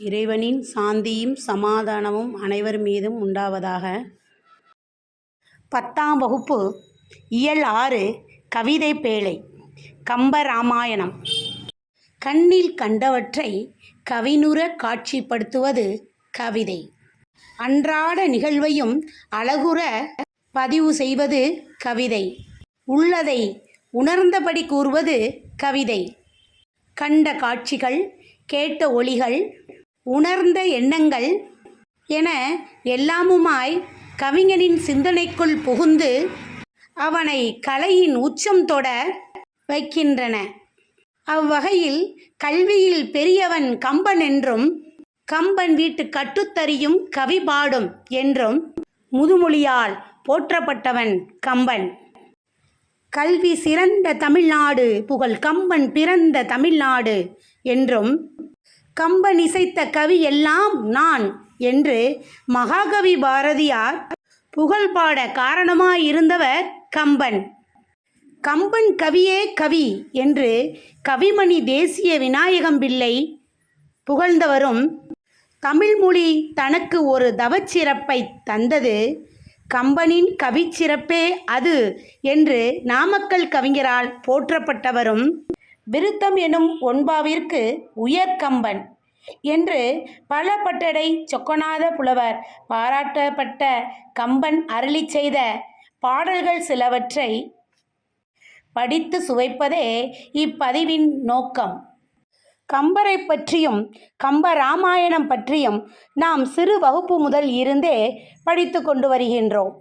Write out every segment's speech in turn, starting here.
இறைவனின் சாந்தியும் சமாதானமும் அனைவர் மீதும் உண்டாவதாக. பத்தாம் வகுப்பு இயல் ஆறு கவிதை பேழை கம்பராமாயணம். கண்ணில் கண்டவற்றை கவினுற காட்சிப்படுத்துவது கவிதை. அன்றாட நிகழ்வையும் அழகுற பதிவு செய்வது கவிதை. உள்ளதை உணர்ந்தபடி கூறுவது கவிதை. கண்ட காட்சிகள் கேட்ட ஒளிகள் உணர்ந்த எண்ணங்கள் என எல்லாமுமாய் கவிஞனின் சிந்தனைக்குள் புகுந்து அவனை கலையின் உச்சம் தொட வைக்கின்றன. அவ்வகையில் கல்வியில் பெரியவன் கம்பன் என்றும் கம்பன் வீட்டு கட்டுத்தறியும் கவி பாடும் என்றும் முதுமொழியால் போற்றப்பட்டவன் கம்பன். கல்வி சிறந்த தமிழ்நாடு புகழ் கம்பன் பிறந்த தமிழ்நாடு என்றும் கம்பன் இசைத்த கவி எல்லாம் நான் என்று மகாகவி பாரதியார் புகழ் பாட காரணமாயிருந்தவர் கம்பன். கம்பன் கவியே கவி என்று கவிமணி தேசிய விநாயகம் பிள்ளை புகழ்ந்தவரும் தமிழ்மொழி தனக்கு ஒரு தவச்சிறப்பை தந்தது. கம்பனின் கவிச்சிறப்பே அது என்று நாமக்கல் கவிஞரால் போற்றப்பட்டவரும் விருத்தம் எனும் ஒன்பாவிற்கு உயர்கம்பன் என்று பல பட்டடை சொக்கநாத புலவர் பாராட்டப்பட்ட கம்பன் அருளி செய்த பாடல்கள் சிலவற்றை படித்து சுவைப்பதே இப்பதிவின் நோக்கம். கம்பரை பற்றியும் கம்ப ராமாயணம் பற்றியும் நாம் சிறு வகுப்பு முதல் இருந்தே படித்து கொண்டு வருகின்றோம்.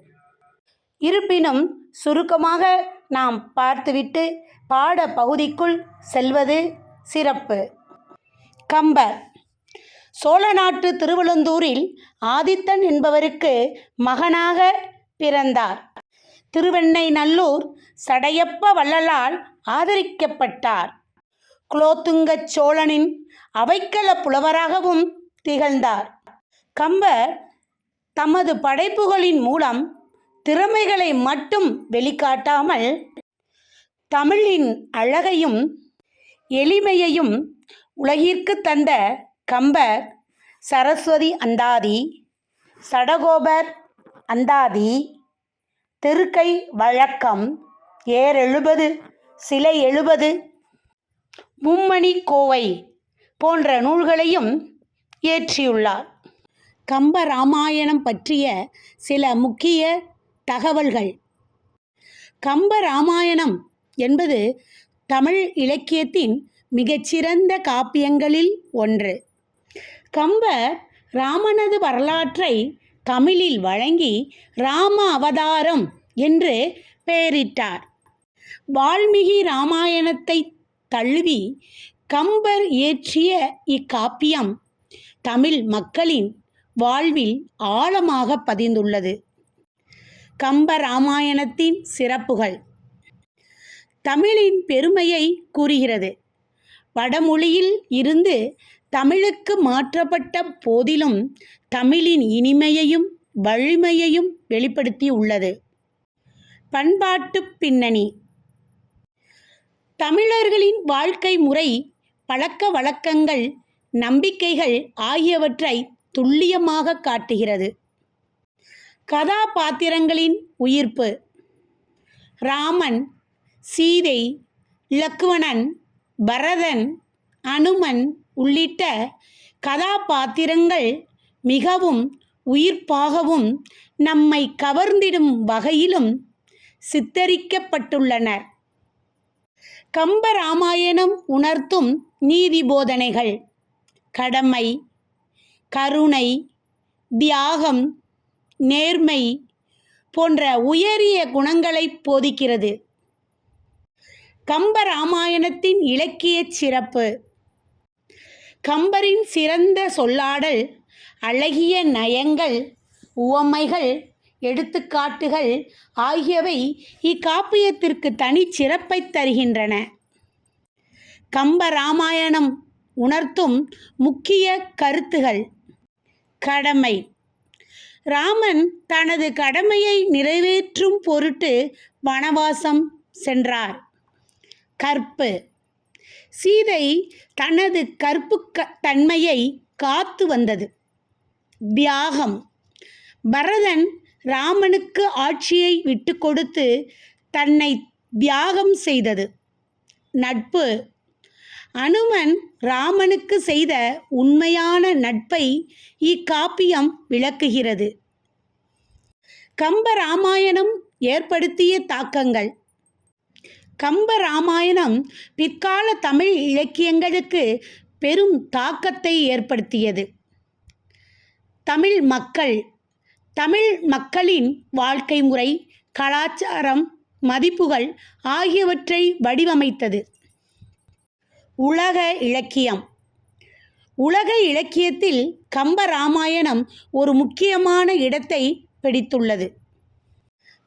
இருப்பினும் சுருக்கமாக நாம் பார்த்துவிட்டு பாட பகுதிக்குள் செல்வது சிறப்பு. கம்பர். சோழ நாட்டு திருவழுந்தூரில் ஆதித்தன் என்பவருக்கு மகனாக பிறந்தார். திருவெண்ணை நல்லூர் சடையப்ப வள்ளலால் ஆதரிக்கப்பட்டார். குலோத்துங்கச் சோழனின் அவைக்கல புலவராகவும் திகழ்ந்தார். கம்பர் தமது படைப்புகளின் மூலம் திறமைகளை மட்டும் வெளிக்காட்டாமல் தமிழின் அழகையும் எளிமையையும் உலகிற்கு தந்த கம்பர் சரஸ்வதி அந்தாதி சடகோபர் அந்தாதி திருக்கை வழக்கம் ஏர் எழுபது சிலை எழுபது மும்மணி கோவை போன்ற நூல்களையும் இயற்றியுள்ளார் கம்ப ராமாயணம் பற்றிய சில முக்கிய தகவல்கள். கம்ப ராமாயணம் என்பது தமிழ் இலக்கியத்தின் மிகச்சிறந்த காப்பியங்களில் ஒன்று. கம்பர் ராமனது வரலாற்றை தமிழில் வழங்கி ராம அவதாரம் என்று பெயரிட்டார். வால்மீகி ராமாயணத்தை தழுவி கம்பர் இயற்றிய இக்காப்பியம் தமிழ் மக்களின் வாழ்வில் ஆழமாக பதிந்துள்ளது. கம்ப ராமாயணத்தின் சிறப்புகள். தமிழின் பெருமையை கூறுகிறது. வடமொழியில் இருந்து தமிழுக்கு மாற்றப்பட்ட போதிலும் தமிழின் இனிமையையும் வலிமையையும் வெளிப்படுத்தி உள்ளது பண்பாட்டு பின்னணி. தமிழர்களின் வாழ்க்கை முறை பழக்க வழக்கங்கள் நம்பிக்கைகள் ஆகியவற்றை துல்லியமாக காட்டுகிறது. கதாபாத்திரங்களின் உயிர்ப்பு. ராமன் சீதை லக்குவணன் பரதன் அனுமன் உள்ளிட்ட கதாபாத்திரங்கள் மிகவும் உயிர்ப்பாகவும் நம்மை கவர்ந்திடும் வகையிலும் சித்தரிக்கப்பட்டுள்ளனர். கம்பராமாயணம் உணர்த்தும் நீதி போதனைகள். கடமை கருணை தியாகம் நேர்மை போன்ற உயரிய குணங்களை போதிக்கிறது. கம்பராமாயணத்தின் இலக்கிய சிறப்பு. கம்பரின் சிறந்த சொல்லாடல் அழகிய நயங்கள் உவமைகள் எடுத்துக்காட்டுகள் ஆகியவை இக்காப்பியத்திற்கு தனிச்சிறப்பை தருகின்றன. கம்பராமாயணம் உணர்த்தும் முக்கிய கருத்துகள். கடமை. ராமன் தனது கடமையை நிறைவேற்றும் பொருட்டு வனவாசம் சென்றார். கற்பு. சீதை தனது கற்பு க- தன்மையை காத்து வந்தது. தியாகம். பரதன் ராமனுக்கு ஆட்சியை விட்டு கொடுத்து தன்னை தியாகம் செய்தது. நட்பு. அனுமன் ராமனுக்கு செய்த உண்மையான நட்பை இக்காப்பியம் விளக்குகிறது. கம்ப ராமாயணம் ஏற்படுத்திய தாக்கங்கள். கம்ப ராமாயணம் பிற்கால தமிழ் இலக்கியங்களுக்கு பெரும் தாக்கத்தை ஏற்படுத்தியது. தமிழ் மக்கள் தமிழ் மக்களின் வாழ்க்கை முறை கலாச்சாரம் மதிப்புகள் ஆகியவற்றை வடிவமைத்தது. உலக இலக்கியம். உலக இலக்கியத்தில் கம்ப ராமாயணம் ஒரு முக்கியமான இடத்தை பிடித்துள்ளது.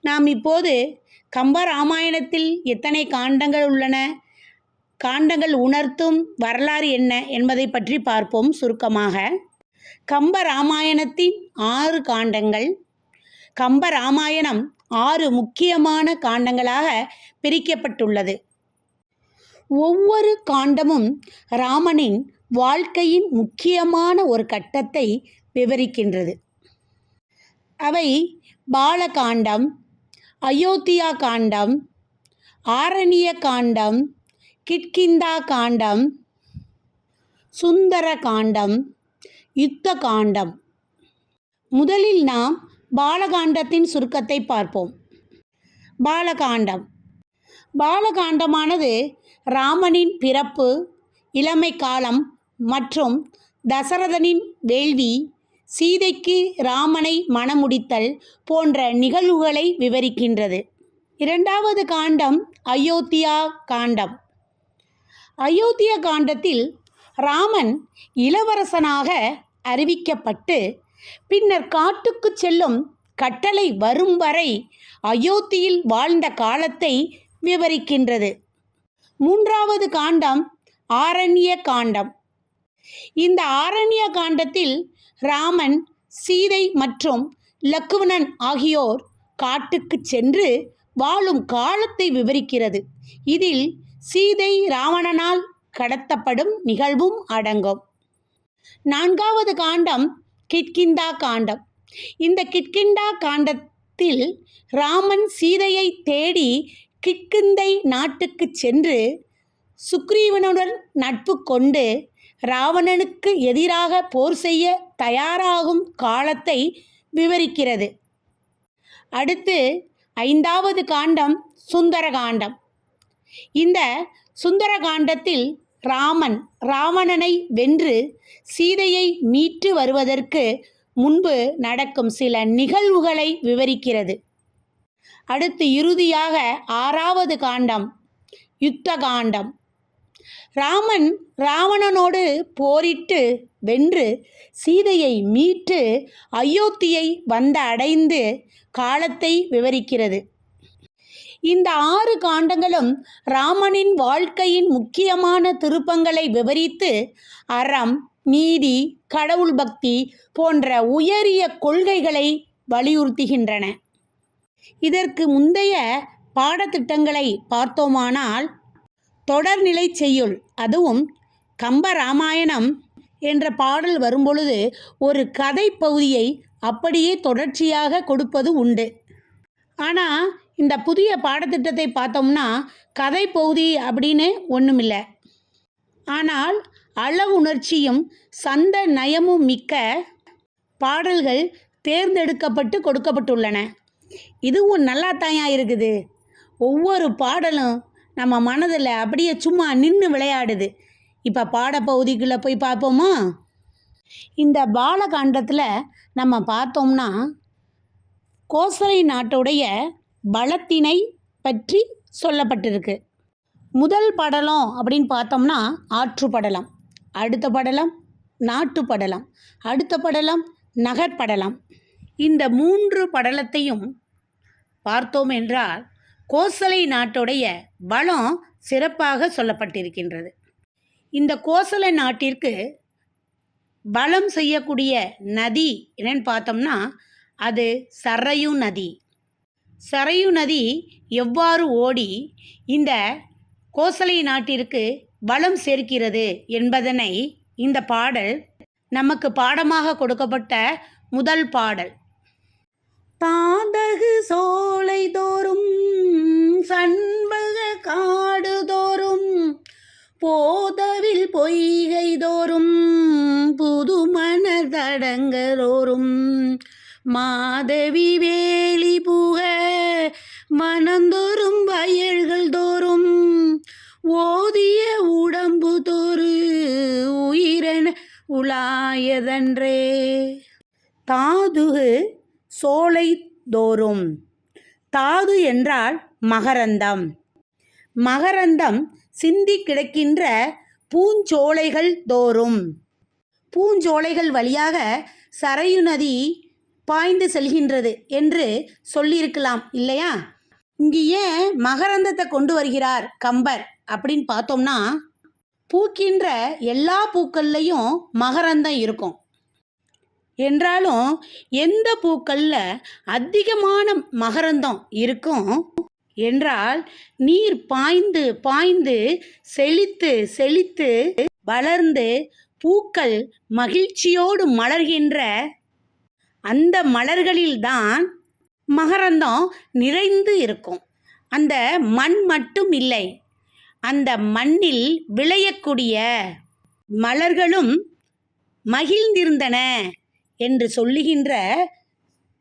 நாம் இப்போது கம்ப ராமாயணத்தில் எத்தனை காண்டங்கள் உள்ளன? காண்டங்கள் உணர்த்தும் வரலாறு என்ன என்பதை பற்றி பார்ப்போம் சுருக்கமாக. கம்ப ராமாயணத்தின் ஆறு காண்டங்கள். கம்ப ராமாயணம் ஆறு முக்கியமான காண்டங்களாக பிரிக்கப்பட்டுள்ளது. ஒவ்வொரு காண்டமும் ராமனின் வாழ்க்கையின் முக்கியமான ஒரு கட்டத்தை விவரிக்கின்றது. அவை பாலகாண்டம் அயோத்தியா காண்டம் ஆரணிய காண்டம் கிட்கிந்தா காண்டம் சுந்தர காண்டம் யுத்த காண்டம். முதலில் நாம் பாலகாண்டத்தின் சுருக்கத்தை பார்ப்போம். பாலகாண்டம் பாலகாண்டமானது ராமனின் பிறப்பு இளமை காலம் மற்றும் தசரதனின் வேள்வி சீதைக்கு ராமனை மணமுடித்தல் போன்ற நிகழ்வுகளை விவரிக்கின்றது. இரண்டாவது காண்டம் அயோத்தியா காண்டம். அயோத்தியா காண்டத்தில் ராமன் இளவரசனாக அறிவிக்கப்பட்டு பின்னர் காட்டுக்கு செல்லும் கட்டளை வரும் வரை அயோத்தியில் வாழ்ந்த காலத்தை விவரிக்கின்றது. மூன்றாவது காண்டம் ஆரண்ய காண்டம். இந்த ஆரண்ய காண்டத்தில் ராமன் சீதை மற்றும் லக்குவணன் ஆகியோர் காட்டுக்கு சென்று வாழும் காலத்தை விவரிக்கிறது. இதில் சீதை ராவணனால் கடத்தப்படும் நிகழ்வும் அடங்கும். நான்காவது காண்டம் கிட்கிந்தா காண்டம். இந்த கிட்கிண்டா காண்டத்தில் ராமன் சீதையை தேடி கிட்கிந்தை நாட்டுக்கு சென்று சுக்ரீவனுடன் நட்பு கொண்டு ராவணனுக்கு எதிராக போர் செய்ய தயாராகும் காலத்தை விவரிக்கிறது. அடுத்து ஐந்தாவது காண்டம் சுந்தரகாண்டம். இந்த சுந்தரகாண்டத்தில் ராமன் ராவணனை வென்று சீதையை மீட்டு வருவதற்கு முன்பு நடக்கும் சில நிகழ்வுகளை விவரிக்கிறது. அடுத்து இறுதியாக ஆறாவது காண்டம் யுத்த காண்டம் ராமன் ராவணனோடு போரிட்டு வென்று சீதையை மீட்டு அயோத்தியை வந்த அடைந்து காலத்தை விவரிக்கிறது. இந்த ஆறு காண்டங்களும் ராமனின் வாழ்க்கையின் முக்கியமான திருப்பங்களை விவரித்து அறம் நீதி கடவுள் பக்தி போன்ற உயரிய கொள்கைகளை வலியுறுத்துகின்றன. இதற்கு முந்தைய பாடத்திட்டங்களை பார்த்தோமானால் தொடர்நிலை செய்யுள் அதுவும் கம்ப ராமாயணம் என்ற பாடல் வரும்பொழுது ஒரு கதை பகுதியை அப்படியே தொடர்ச்சியாக கொடுப்பது உண்டு. ஆனால் இந்த புதிய பாடத்திட்டத்தை பார்த்தோம்னா கதை பகுதி அப்படின்னு ஒன்றுமில்லை ஆனால் அளவுணர்ச்சியும் சந்த நயமும் மிக்க பாடல்கள் தேர்ந்தெடுக்கப்பட்டு கொடுக்கப்பட்டுள்ளன. இதுவும் நல்லா தாயா இருக்குது? ஒவ்வொரு பாடலும் நம்ம மனதில் அப்படியே சும்மா நின்று விளையாடுது. இப்போ பாடப்பகுதிக்குள்ளே போய் பார்ப்போமா? இந்த பாலகாண்டத்தில் நம்ம பார்த்தோம்னா கோசலை நாட்டுடைய பலத்தினை பற்றி சொல்லப்பட்டிருக்கு. முதல் படலம் அப்படின்னு பார்த்தோம்னா ஆற்று படலம். அடுத்த படலம் நாட்டு படலம். அடுத்த படலம் நகர்படலம் இந்த மூன்று படலத்தையும் பார்த்தோம் என்றால் கோசலை நாட்டுடைய பலம் சிறப்பாக சொல்லப்பட்டிருக்கின்றது. இந்த கோசலை நாட்டிற்கு பலம் செய்யக்கூடிய நதி என்னன்னு பார்த்தோம்னா அது சரையு நதி. சரையு நதி எவ்வாறு ஓடி இந்த கோசலை நாட்டிற்கு வளம் சேர்க்கிறது என்பதனை இந்த பாடல் நமக்கு பாடமாக கொடுக்கப்பட்ட முதல் பாடல். தாந்தகு சோலை தோறும் சண்பக காடு தோறும் போதவில் பொய்கை தோறும் புதுமண தடங்கரோறும் மாதவி வேலி புக மனந்தோறும் வயல்கள் தோறும் ஓதிய உடம்பு தோறு உயிரென உலாயதன்றே. தாதுகு சோலை தோறும் தாது என்றால் மகரந்தம். மகரந்தம் சிந்தி கிடக்கின்ற பூஞ்சோலைகள் தோறும். பூஞ்சோலைகள் வழியாக சரையு நதி பாய்ந்து செல்கின்றது என்று சொல்லியிருக்கலாம் இல்லையா? இங்கே ஏன் மகரந்தத்தை கொண்டு வருகிறார் கம்பர் அப்படின்னு பார்த்தோம்னா பூக்கின்ற எல்லா பூக்கள்லையும் மகரந்தம் இருக்கும். என்றாலும் எந்த பூக்களில் அதிகமான மகரந்தம் இருக்கும்? என்றால் நீர் பாய்ந்து பாய்ந்து செழித்து செழித்து வளர்ந்து பூக்கள் மகிழ்ச்சியோடு மலர்கின்ற அந்த மலர்களில்தான் மகரந்தம் நிறைந்து இருக்கும். அந்த மண் மட்டும் இல்லை அந்த மண்ணில் விளையக்கூடிய மலர்களும் மகிழ்ந்திருந்தன. என்று சொல்லுகின்ற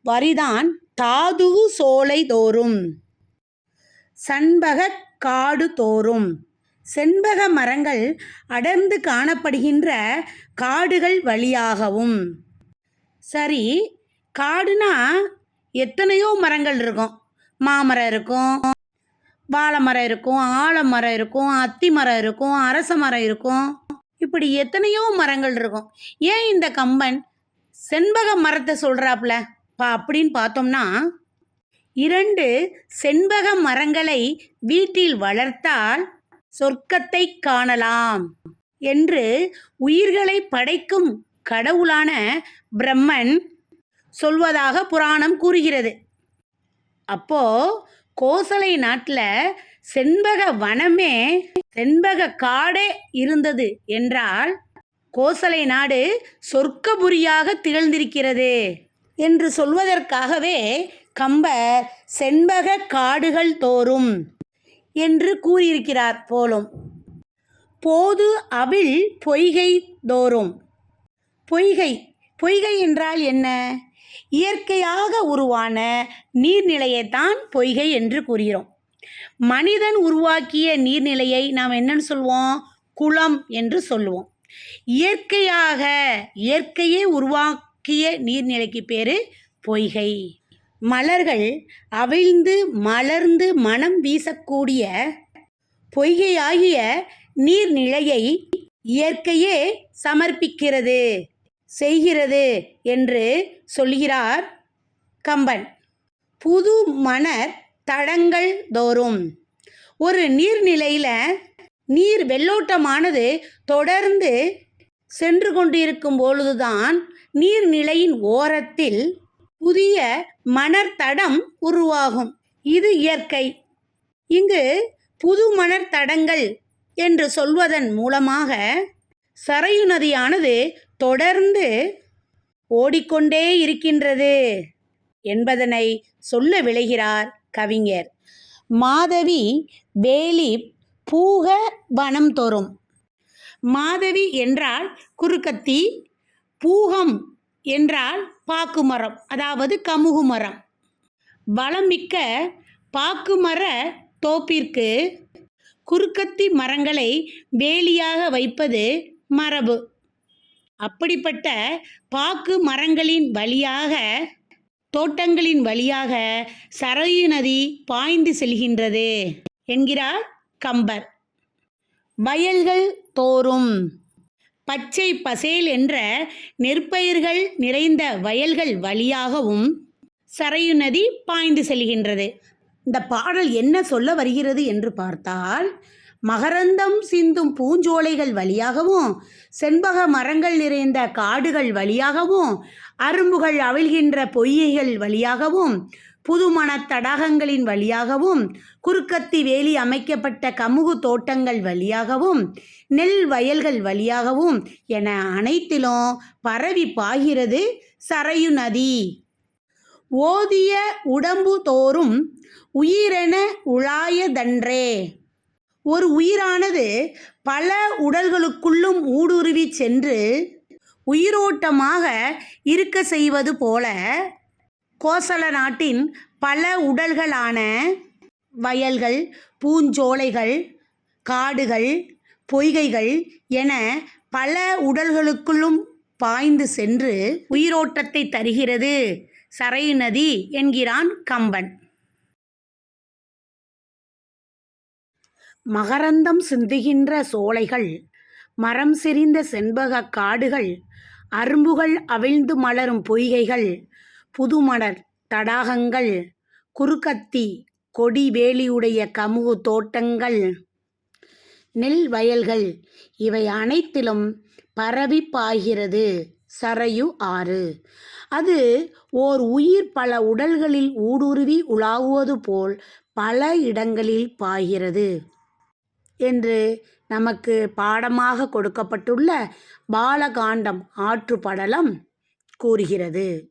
வரிதான் தாதுவு சோலை தோறும். சண்பக காடு தோறும். செண்பக மரங்கள் அடர்ந்து காணப்படுகின்ற காடுகள் வழியாகவும். சரி காடுனா எத்தனையோ மரங்கள் இருக்கும். மாமரம் இருக்கும் வாழை மரம் இருக்கும் ஆலமரம் இருக்கும் அத்தி மரம் இருக்கும் அரச மரம் இருக்கும். இப்படி எத்தனையோ மரங்கள் இருக்கும். ஏன் இந்த கம்பன் செண்பக மரத்தை சொல்கிறாப்புல பா அப்படின்னு பார்த்தோம்னா இரண்டு செண்பக மரங்களை வீட்டில் வளர்த்தால் சொர்க்கத்தை காணலாம் என்று உயிர்களை படைக்கும் கடவுளான பிரம்மன் சொல்வதாக புராணம் கூறுகிறது. அப்போ கோசலை நாட்டில் செண்பக வனமே செண்பக காடே இருந்தது என்றால் கோசலை நாடு சொர்க்கபுரியாக திகழ்ந்திருக்கிறது. என்று சொல்வதற்காகவே கம்பர் செண்பக காடுகள் தோறும் என்று கூறியிருக்கிறார் போலும். போது அவிழ் பொய்கை தோறும். பொய்கை பொய்கை என்றால் என்ன? இயற்கையாக உருவான நீர்நிலையைத்தான் பொய்கை என்று கூறுகிறோம். மனிதன் உருவாக்கிய நீர்நிலையை நாம் என்னன்னு சொல்வோம்? குளம் என்று சொல்லுவோம் இயற்கையாக இயற்கையே உருவாக்கிய நீர்நிலைக்கு பேர் பொய்கை. மலர்கள் அவிழ்ந்து மலர்ந்து மனம் வீசக்கூடிய பொய்கையாகிய நீர்நிலையை இயற்கையே சமர்ப்பிக்கிறது செய்கிறது என்று சொல்கிறார் கம்பன். புது மணர் தடங்கள் தோறும் ஒரு நீர்நிலையில் நீர் வெள்ளோட்டமானது தொடர்ந்து சென்று கொண்டிருக்கும் பொழுதுதான் நீர்நிலையின் ஓரத்தில் புதிய மணர் தடம் உருவாகும். இது இயற்கை. இங்கு புது மணர் தடங்கள் என்று சொல்வதன் மூலமாக சரையு நதியானது தொடர்ந்து ஓடிக்கொண்டே இருக்கின்றது என்பதனை சொல்ல விளைகிறார் கவிஞர். மாதவி வேலி பூக வனம் தோறும். மாதவி என்றால் குறுக்கத்தி பூகம் என்றால் பாக்கு மரம் அதாவது கமுகு மரம். வளமிக்க பாக்கு மர தோப்பிற்கு குறுக்கத்தி மரங்களை வேலியாக வைப்பது மரபு. அப்படிப்பட்ட பாக்கு மரங்களின் வழியாக தோட்டங்களின் வழியாக சரையு நதி பாய்ந்து செல்கின்றது என்கிறார் கம்பர். வயல்கள் தோறும். பச்சை பசேல் என்ற நெற்பயிர்கள் நிறைந்த வயல்கள் வழியாகவும் சரையு நதி பாய்ந்து செல்கின்றது. இந்த பாடல் என்ன சொல்ல வருகிறது என்று பார்த்தால் மகரந்தம் சிந்தும் பூஞ்சோலைகள் வழியாகவும் செண்பக மரங்கள் நிறைந்த காடுகள் வழியாகவும் அரும்புகள் அவிழ்கின்ற பொய்யைகள் வழியாகவும் புதுமணத் தடாகங்களின் வழியாகவும் குறுக்கத்தி வேலி அமைக்கப்பட்ட கமுகு தோட்டங்கள் வழியாகவும் நெல் வயல்கள் வழியாகவும் என அனைத்திலும் பரவி பாய்கிறது சரையு நதி. ஓதிய உடம்பு தோறும் உயிரென உழாயதன்றே. ஒரு உயிரானது பல உடல்களுக்குள்ளும் ஊடுருவி சென்று உயிரோட்டமாக இருக்க செய்வது போல கோசல நாட்டின் பல உடல்களான வயல்கள் பூஞ்சோலைகள் காடுகள் பொய்கைகள் என பல உடல்களுக்குள்ளும் பாய்ந்து சென்று உயிரோட்டத்தை தருகிறது. சரை நதி என்கிறான் கம்பன். மகரந்தம் சிந்துகின்ற சோலைகள் மரம் செறிந்த செண்பகக் காடுகள் அரும்புகள் அவிழ்ந்து மலரும் பொய்கைகள் புதுமணர் தடாகங்கள் குறுக்கத்தி கொடி வேலியுடைய கமுகு தோட்டங்கள் நெல் வயல்கள் இவை அனைத்திலும் பரவி பாய்கிறது. சரையு ஆறு. அது ஓர் உயிர் பல உடல்களில் ஊடுருவி உலாவுவது போல் பல இடங்களில் பாய்கிறது என்று நமக்கு பாடமாக கொடுக்கப்பட்டுள்ள பாலகாண்டம் ஆற்றுப்படலம் கூறுகிறது.